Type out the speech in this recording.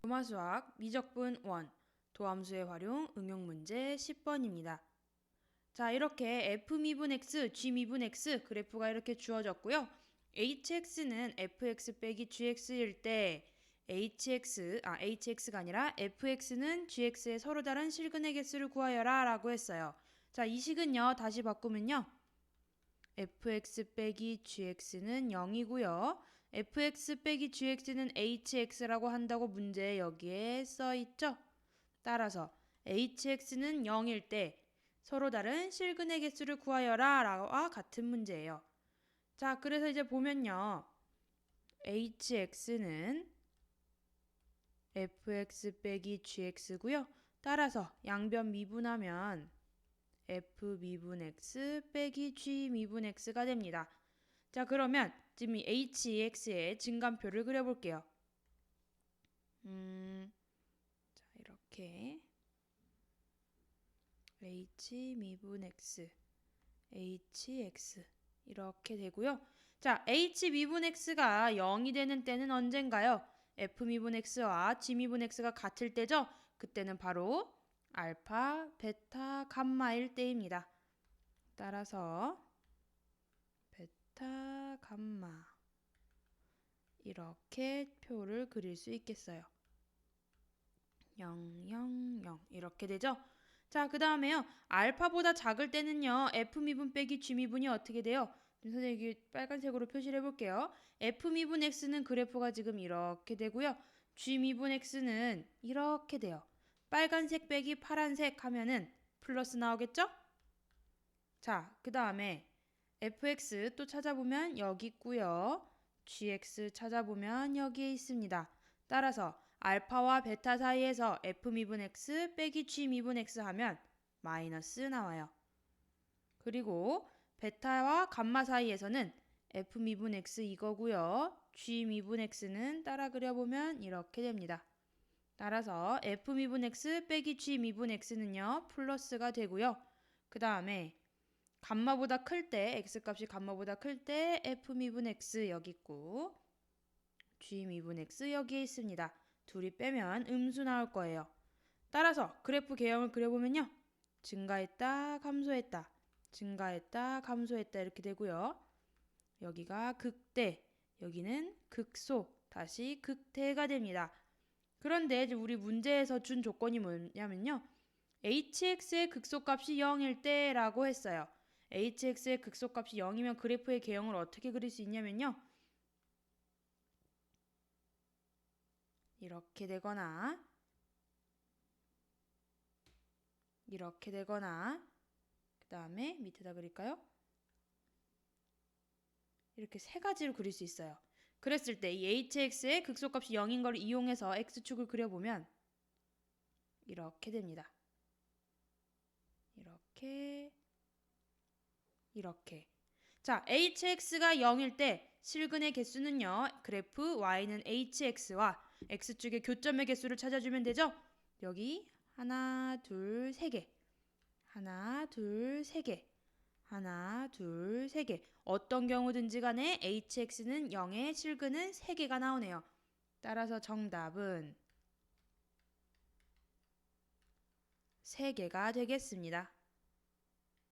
도마수학 미적분 1 도함수의 활용 응용 문제 10번입니다. 자 이렇게 f 미분 x, g 미분 x 그래프가 이렇게 주어졌고요. hx는 fx 빼기 gx일 때 hx, 아 hx가 아니라 fx는 gx의 서로 다른 실근의 개수를 구하여라 라고 했어요. 자 이 식은요 다시 바꾸면요. fx 빼기 gx는 0이고요. Fx 빼기 gx는 hx라고 한다고 문제에 여기에 써 있죠. 따라서 hx는 0일 때 서로 다른 실근의 개수를 구하여라 라와 같은 문제예요. 자, 그래서 이제 보면요. hx는 fx 빼기 gx고요. 따라서 양변 미분하면 f 미분 x 빼기 g 미분 x가 됩니다. 자, 그러면 지금 이 hx의 증감표를 그려볼게요. 음, 자, 이렇게 h 미분 x, hx 이렇게 되고요. 자, h 미분 x가 0이 되는 때는 언젠가요? f 미분 x와 g 미분 x가 같을 때죠? 그때는 바로 알파, 베타, 감마일 때입니다. 따라서 베타, 감마 이렇게 표를 그릴 수 있겠어요. 0, 0, 0 이렇게 되죠? 자, 그 다음에요. 알파보다 작을 때는요. F 미분 빼기 G 미분이 어떻게 돼요? 선생님이 빨간색으로 표시를 해볼게요. F 미분 X는 그래프가 지금 이렇게 되고요. G 미분 X는 이렇게 돼요. 빨간색 빼기 파란색 하면은 플러스 나오겠죠? 자, 그 다음에 fx 또 찾아보면 여기 있고요. gx 찾아보면 여기에 있습니다. 따라서 알파와 베타 사이에서 f 미분 x 빼기 g 미분 x 하면 마이너스 나와요. 그리고 베타와 감마 사이에서는 f 미분 x 이거고요. g 미분 x는 따라 그려보면 이렇게 됩니다. 따라서 f 미분 x 빼기 g 미분 x는요 플러스가 되고요. 그 다음에 감마보다 클 때 x 값이 감마보다 클 때 f 미분 x 여기 있고 g 미분 x 여기에 있습니다. 둘이 빼면 음수 나올 거예요. 따라서 그래프 개형을 그려보면요. 증가했다, 감소했다, 증가했다, 감소했다 이렇게 되고요. 여기가 극대, 여기는 극소, 다시 극대가 됩니다. 그런데 이제 우리 문제에서 준 조건이 뭐냐면요. hx의 극소값이 0일 때라고 했어요. Hx의 극소값이 0이면 그래프의 개형을 어떻게 그릴 수 있냐면요. 이렇게 되거나 이렇게 되거나 그 다음에 밑에다 그릴까요? 이렇게 세 가지로 그릴 수 있어요. 그랬을 때 이 hx의 극소값이 0인 걸 이용해서 x축을 그려보면 이렇게 됩니다. 이렇게 이렇게 자 hx가 0일 때 실근의 개수는요 그래프 y는 hx와 x축의 교점의 개수를 찾아주면 되죠 여기 하나 둘 세 개 하나 둘 세 개 하나, 둘, 세 개. 어떤 경우든지 간에 hx는 0의 실근은 3개가 나오네요. 따라서 정답은 3개가 되겠습니다.